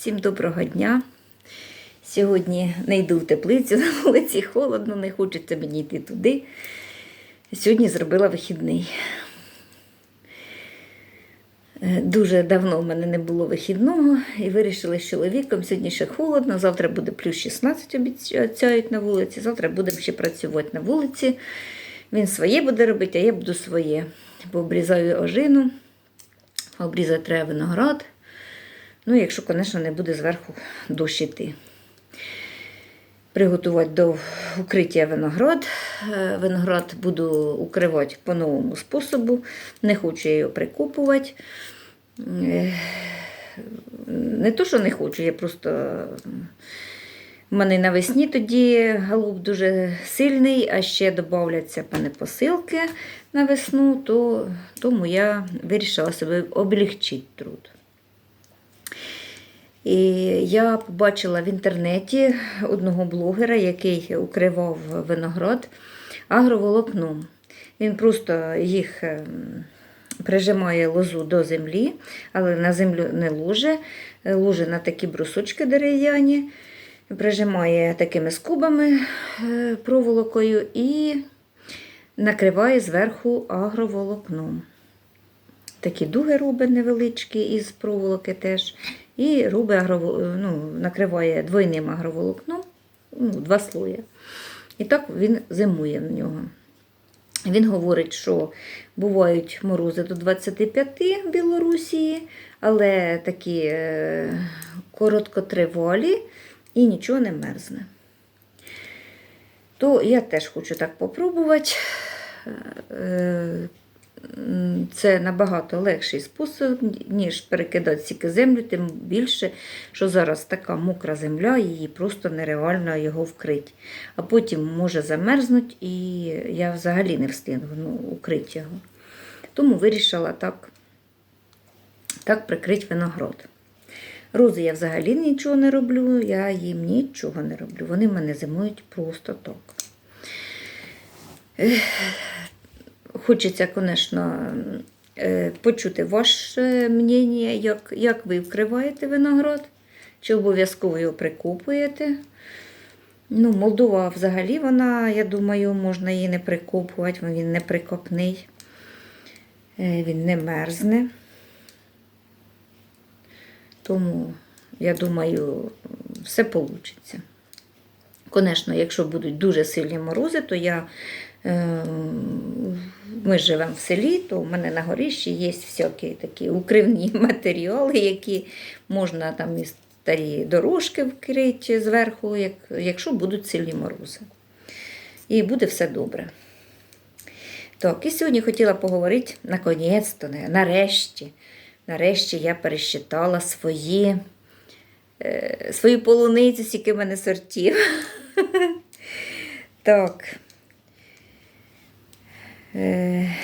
Всім доброго дня. Сьогодні не йду в теплицю, на вулиці холодно, не хочеться мені йти туди. Сьогодні зробила вихідний. Е, Дуже давно в мене не було вихідного і вирішили з чоловіком. Сьогодні ще холодно, завтра буде плюс 16 обіцяють на вулиці, завтра будемо ще працювати на вулиці. Він своє буде робити, а я буду своє. Пообрізаю ожину, обрізати треба виноград. Ну, якщо, звісно, не буде зверху дощ. Приготувати до укриття виноград. Е, Виноград буду укривати по новому способу. Не хочу я його прикопувати. Е, Не то, що не хочу, я просто. У мене навесні тоді голуб дуже сильний, а ще додавляться посилки на весну, то, тому я вирішила себе облегчити труд. І я побачила в інтернеті одного блогера, який укривав виноград агроволокном. Він просто їх ем, прижимає лозу до землі, але на землю не луже, луже на такі брусочки дерев'яні, прижимає такими скубами е, проволокою і накриває зверху агроволокном. Такі дуги робить невеличкі із проволоки теж. І робить агрово... ну, накриває двойним агроволокном, ну, два слої. І так він зимує на нього. Він говорить, що бувають морози до 25 в Білорусі, але такі е, короткотривалі і нічого не мерзне. То я теж хочу так попробувати. Це набагато легший спосіб, ніж перекидати тільки землю, тим більше, що зараз така мокра земля, її просто нереально його вкрити. А потім може замерзнути, і я взагалі не встигну ну, укрити його. Тому вирішила так, так прикрити виноград. Рози я взагалі нічого не роблю, я їм нічого не роблю. Вони мене зимують просто так. Хочеться, звісно, почути ваше мнення, як, як ви вкриваєте виноград, чи обов'язково його прикопуєте. Ну, Молдова взагалі, вона, я думаю, можна її не прикопувати, він не прикопний, Е, він не мерзне. Тому, я думаю, все вийде. Звісно, якщо будуть дуже сильні морози, то я е, ми живемо в селі, то в мене на горищі є всякі такі укривні матеріали, які можна там і старі дорожки вкрити зверху, якщо будуть сильні морози. І буде все добре. Так, і сьогодні хотіла поговорити наконець-то, нарешті. Нарешті я пересчитала свої, е, свою полуницю, скільки в мене сортів. Так. Е,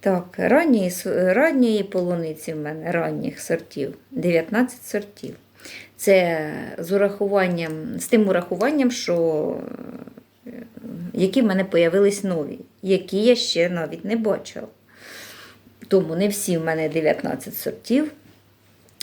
Так, ранньої, ранньої полуниці в мене ранніх сортів 19 сортів. Це з урахуванням, з тим урахуванням, що е, які в мене появились нові, які я ще навіть не бачила. Тому не всі в мене 19 сортів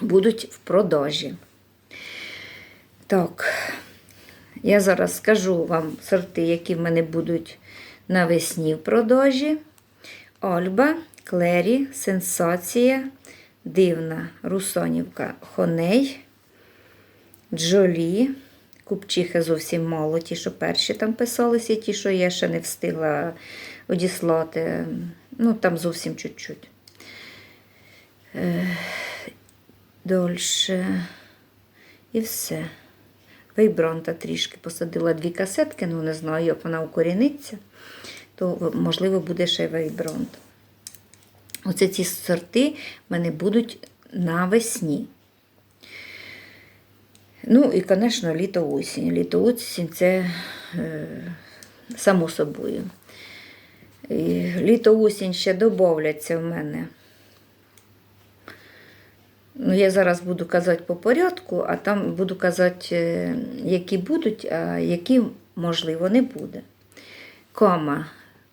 будуть в продажі. Так, я зараз скажу вам сорти, які в мене будуть навесні в продажі. Альба, Клері, Сенсація, Дивна, Русонівка, Хоней, Джолі. Купчихи зовсім мало, ті, що перші там писалися, ті, що я ще не встигла одіслати. Ну, там зовсім чуть-чуть. Дольше. І все. Вейбронта трішки посадила дві касетки, ну не знаю, як вона укоріниться, то можливо буде ще вейбронт. Оце ці сорти в мене будуть навесні. Ну і, звісно, літо-осінь. Літо-осінь це е, само собою. І Літо-осінь ще додавляться в мене. Ну, я зараз буду казати по порядку, а там буду казати, е, які будуть, а які, можливо, не буде. Кама,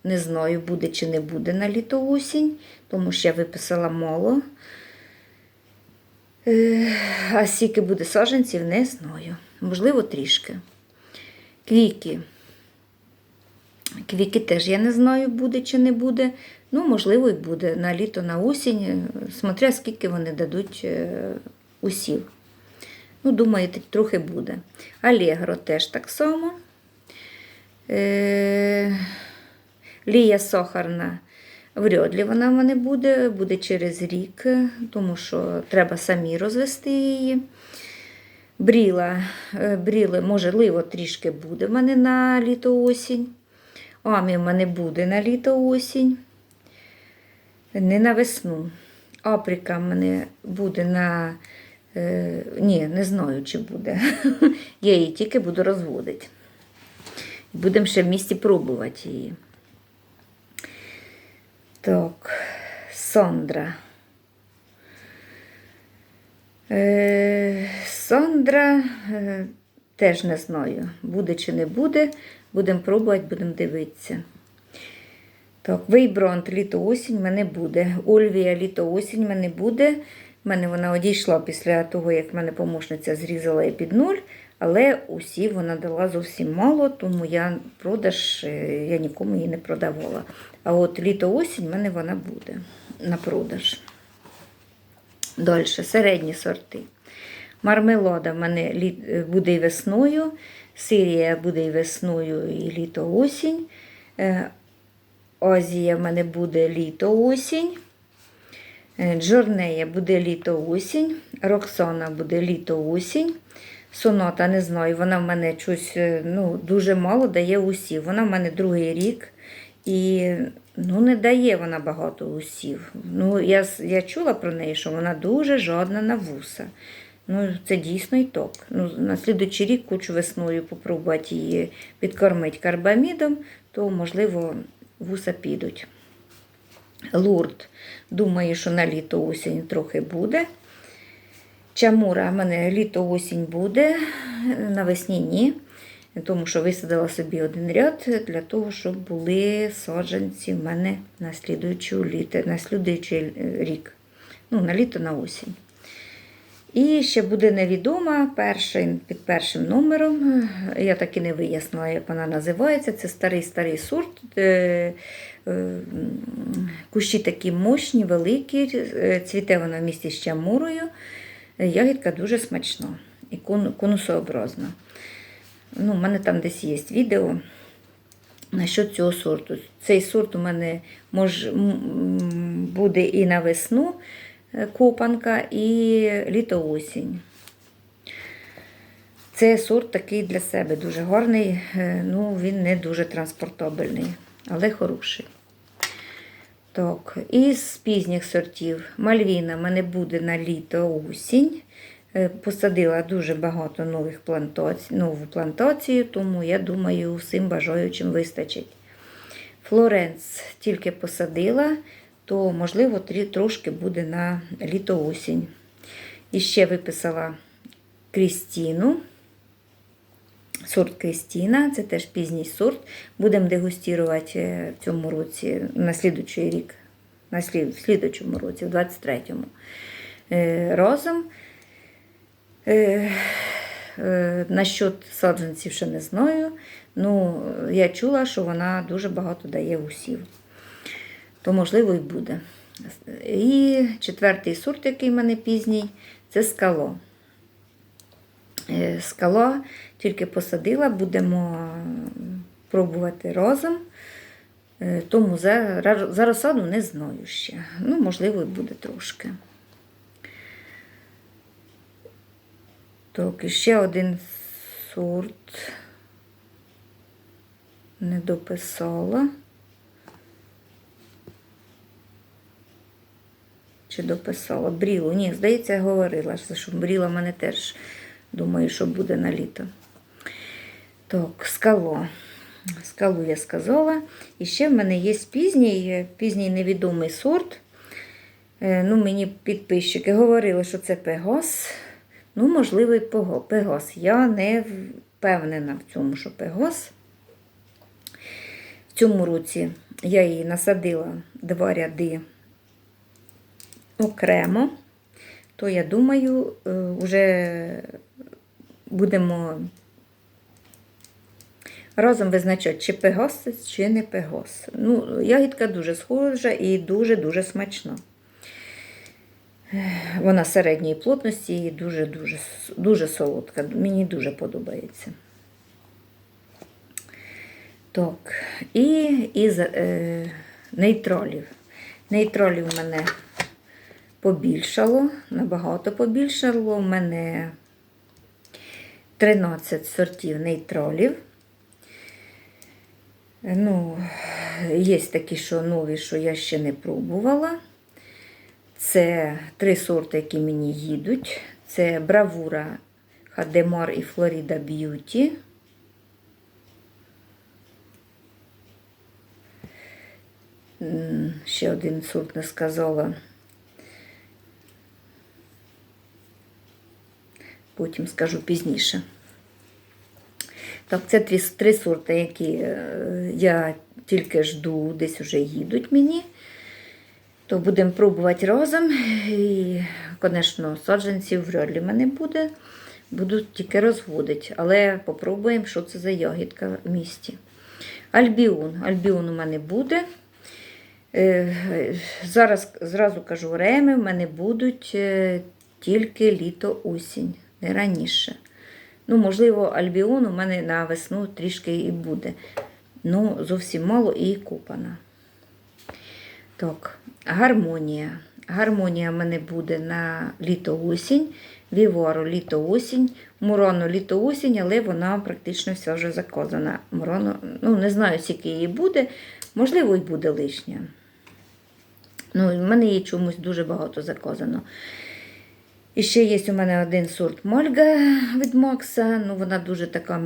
не знаю, буде чи не буде на літо-осінь, тому що я виписала мало. Е, А скільки буде саджанців, не знаю. Можливо, трішки. Квіки. Квіки теж я не знаю, буде чи не буде. Ну, можливо, і буде на літо, на осінь, смотря скільки вони дадуть е, усів. Ну, думаю, трохи буде. Алегро теж так само. Е, Лія сахарна. Вряд вона в мене буде, буде через рік, тому що треба самі розвести її. Бріла, е, бріли, можливо, трішки буде в мене на літо-осінь. Амі в мене буде на літо-осінь. Не на весну. Априка в мене буде на. Е, ні, не знаю, чи буде. Я її тільки буду розводити. Будемо ще в місті пробувати її. Так, Сондра. Е, Сондра е, теж не знаю, буде чи не буде. Будемо пробувати, будемо дивитися. Так, Вейбронт літо-осінь мене буде. Ольвія літо-осінь мене буде. У мене вона одійшла після того, як в мене помощниця зрізала її під нуль, але усі вона дала зовсім мало, тому я продаж, е, я нікому її не продавала. А от літо-осінь в мене вона буде на продаж. Далі, середні сорти. Мармелада в мене е, буде і весною, Сирія буде і весною, і літо-осінь. Е, Азія в мене буде літо-осінь. Е, Джорнея буде літо-осінь. Роксана буде літо-осінь. Соната, не знаю, вона в мене щось е, ну, дуже мало дає усів. Вона в мене другий рік. І ну, не дає вона багато усів. Ну, я, я чула про неї, що вона дуже жодна на вуса. Ну, це дійсно і так. Ну, на слідуючий рік хочу весною попробувати її підкормити карбамідом, то, можливо, вуса підуть. Лурд, думаю, що на літо осінь трохи буде. Чамура в мене літо-осінь буде, навесні ні. Тому що висадила собі один ряд для того, щоб були саджанці в мене на слідуючий рік. Ну, на літо, на осінь. І ще буде невідома перший, під першим номером. Я так і не вияснила, як вона називається. Це старий-старий сорт. Е, е, Кущі такі мощні, великі. е, Цвіте вона в місті з чамурою. Ягідка дуже смачна і кон- конусообразна. Ну, у мене там десь є відео насчет цього сорту. Цей сорт у мене мож, буде і на весну копанка, і літо-осінь. Це сорт такий для себе дуже гарний, е, ну він не дуже транспортабельний, але хороший. Так, із пізніх сортів Мальвіна в мене буде на літо-осінь. Е, Посадила дуже багато нових плантацій, нову плантацію, тому я думаю, всім бажаючим вистачить. Флоренц тільки посадила, то, можливо, трошки буде на літо-осінь. І ще виписала Крістіну. Сорт Крістіна, це теж пізній сорт. Будемо дегустувати е, в цьому році, на слідучий рік, на слід, в слідучому році, в 23-му. Е, разом. Е, е, насчет саджанців ще не знаю. Ну, я чула, що вона дуже багато дає усів. То, можливо, і буде. І четвертий сорт, який в мене пізній, це скало. Е, Скало тільки посадила, будемо пробувати разом. Е, Тому за, за розсаду не знаю ще. Ну, можливо, і буде трошки. Так, ще один сорт. Не дописала. Чи дописала? Брілу. Ні, здається, я говорила, що бріла в мене теж, думаю, що буде на літо. Так, скало. Скалу я сказала. І ще в мене є пізній, пізній невідомий сорт. Е, Ну, мені підписчики говорили, що це пегос. Ну, можливо, і пегос. Я не впевнена в цьому, що пегос. В цьому році я її насадила два ряди окремо, то я думаю, вже будемо разом визначати, чи пегас чи не пегас. Ну, ягідка дуже схожа і дуже-дуже смачна. Вона середньої плотності і дуже-дуже дуже солодка. Мені дуже подобається. Так, і із е, нейтролів. Нейтролів у мене побільшало, набагато побільшало. У мене 13 сортів нейтролів. Ну, є такі, що нові, що я ще не пробувала. Це три сорти, які мені їдуть. Це Бравура, Хадемар і Флорида Б'юті. Ще один сорт не сказала. Потім скажу пізніше. Так, це три, три сорти, які е, я тільки жду, десь вже їдуть мені. То будемо пробувати разом. І, звісно, саджанців вряд ли мене буде. Буду тільки розводити. Але попробуємо, що це за ягідка в місті. Альбіон. Альбіон у мене буде. Е, Зараз зразу кажу, реми в мене будуть е, тільки літо-осінь, не раніше. Ну, можливо, альбіон у мене на весну трішки і буде. Ну, зовсім мало і купана. Так, гармонія. Гармонія в мене буде на літо-осінь, вівору літо-осінь, мурону літо-осінь, але вона практично вся вже заказана. Мурону, ну, не знаю, скільки її буде, можливо, і буде лишня. Ну, в мене її чомусь дуже багато заказано. І ще є у мене один сорт Мольга від Макса. Ну, вона дуже така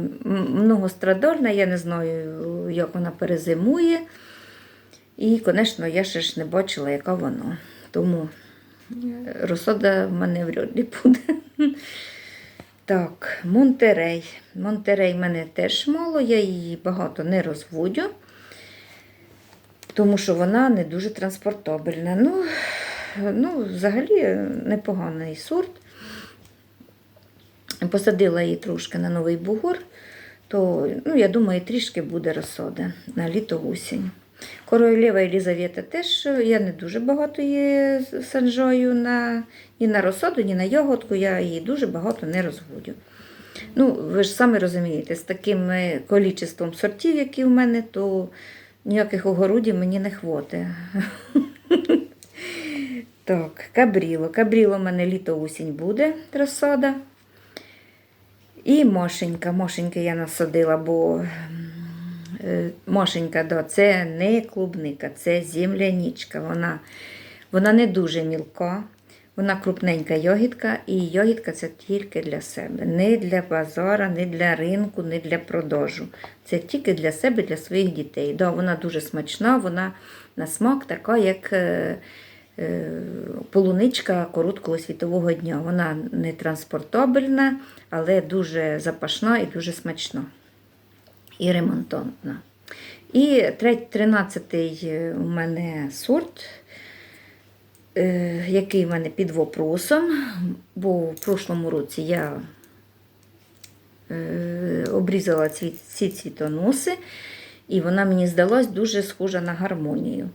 многострадальна, я не знаю, як вона перезимує. І, звісно, я ще ж не бачила, яка вона. Тому розсода в мене вряд ли буде. Так, Монтерей. Монтерей в мене теж мало, я її багато не розводю, тому що вона не дуже транспортабельна. Ну, ну взагалі непоганий сорт. Посадила її трошки на новий бугор, то ну, я думаю, трішки буде розсода на літо-осінь. Королева Елізавета теж я не дуже багато її саджаю на, ні на розсоду, ні на йогуртку, я її дуже багато не розводю. Ну, ви ж самі розумієте, з таким е, кількістю сортів, які в мене, то ніяких огородів мені не хватить. Так, кабріло. Кабріло в мене літо-осінь буде розсада. І мошенька. Мошенька я насадила, бо е, мошенька, да, це не клубника, це земляничка. Вона, вона не дуже мілка, вона крупненька йогітка, і йогітка це тільки для себе. Не для базара, не для ринку, не для продажу. Це тільки для себе, для своїх дітей. Да, вона дуже смачна, вона на смак така, як. Е, е, Полуничка короткого світового дня. Вона не транспортабельна, але дуже запашна і дуже смачна. І ремонтантна. І 13-й у мене сорт, е, який в мене під вопросом, бо в прошлому році я е, обрізала ці цвітоноси, і вона мені здалась дуже схожа на гармонію.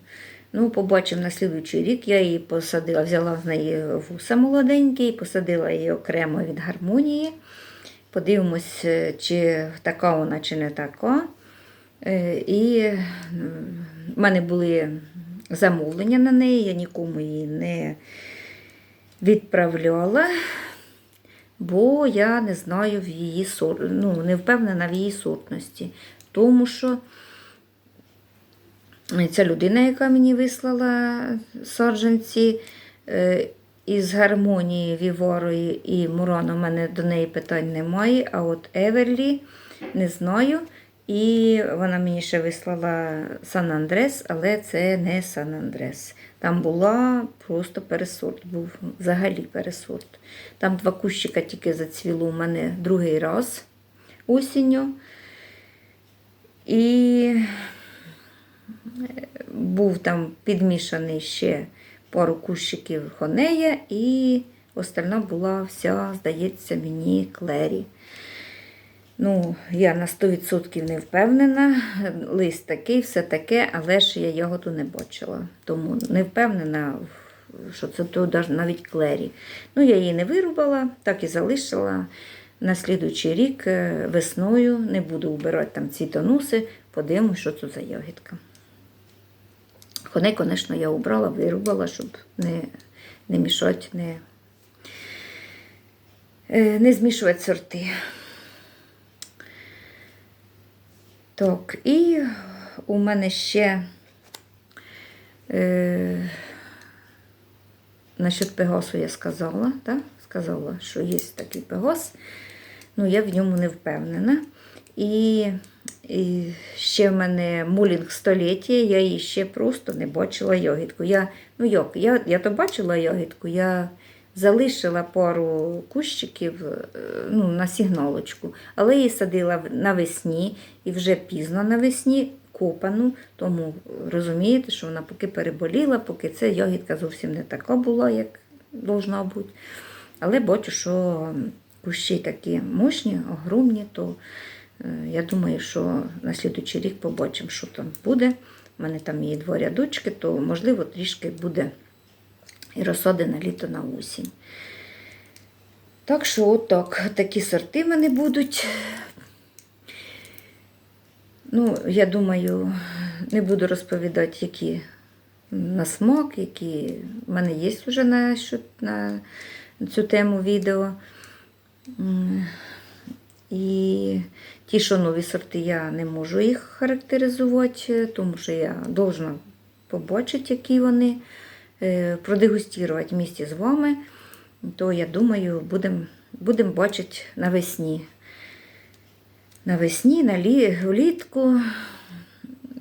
Ну, побачив на слідуючий рік, я її посадила, взяла з неї вуса молоденькі, посадила її окремо від гармонії. Подивимось, е, чи така вона, чи не така. Е, І в мене були замовлення на неї, я нікому її не відправляла, бо я не знаю в її сор... ну, не впевнена в її сортності. Тому що ця людина, яка мені вислала саджанці е, із гармонії Віворої і Мурона, у мене до неї питань немає. А от Еверлі не знаю. І вона мені ще вислала Сан Андрес, але це не Сан Андрес. Там була просто пересорт, був взагалі пересорт. Там два кущика тільки зацвіло у мене другий раз осінню. І був там підмішаний ще пару кущиків хонея і остальна була вся, здається, мені клері. Ну, я на 100% не впевнена. Лист такий, все таке, але ж я ягоду не бачила. Тому не впевнена, що це то навіть клері. Ну, я її не вирубала, так і залишила. На слідуючий рік е, весною не буду вбирати там ці тонуси, подивимось, що це за ягідка. Коней, звісно, я убрала, вирубала, щоб не, не мішати, не, е, не змішувати сорти. Так, і у мене ще е, насчет пегасу я сказала, так? сказала, що є такий пегас. Ну, я в ньому не впевнена. І, і ще в мене мулінг століття, я її ще просто не бачила ягідку. Я, ну як, я, я то бачила ягідку, я залишила пару кущиків е, ну, на сигналочку, але її садила навесні і вже пізно навесні копану, тому розумієте, що вона поки переболіла, поки це ягідка зовсім не така була, як должна бути. Але бачу, що кущі такі мощні, огромні, то я думаю, що на слідуючий рік побачимо, що там буде. У мене там є два рядочки, то можливо трішки буде і розсади на літо на осінь. Так що отак, такі сорти в мене будуть. Ну, я думаю, не буду розповідати, які на смак, які в мене є вже на, на цю тему відео. І ті, що нові сорти, я не можу їх характеризувати, тому що я должна побачити, які вони, е, продегустувати місті з вами, то я думаю, будемо будем бачити навесні. Навесні, на лі, влітку.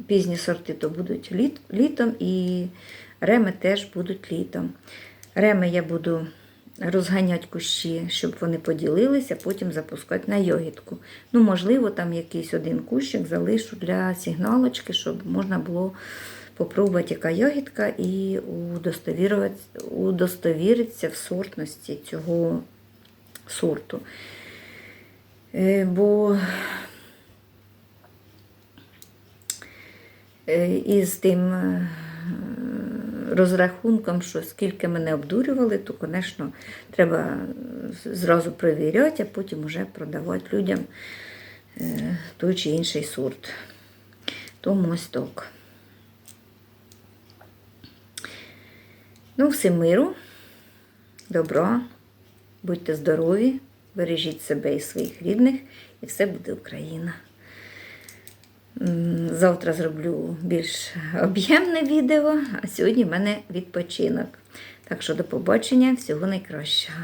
Пізні сорти то будуть літ, літом і реми теж будуть літом. Реми я буду розганяти кущі, щоб вони поділилися, потім запускати на йогітку. Ну, можливо, там якийсь один кущик залишу для сигналочки, щоб можна було попробувати, яка ягідка, і удостовіритися в сортності цього сорту. Е, Бо е, із тим е, розрахунком, що скільки мене обдурювали, то, звісно, треба зразу перевіряти, а потім вже продавати людям е, той чи інший сорт. Тому ось так. Ну, всім миру, добра, будьте здорові, бережіть себе і своїх рідних, і все буде Україна. Завтра зроблю більш об'ємне відео, а сьогодні в мене відпочинок. Так що до побачення, всього найкращого.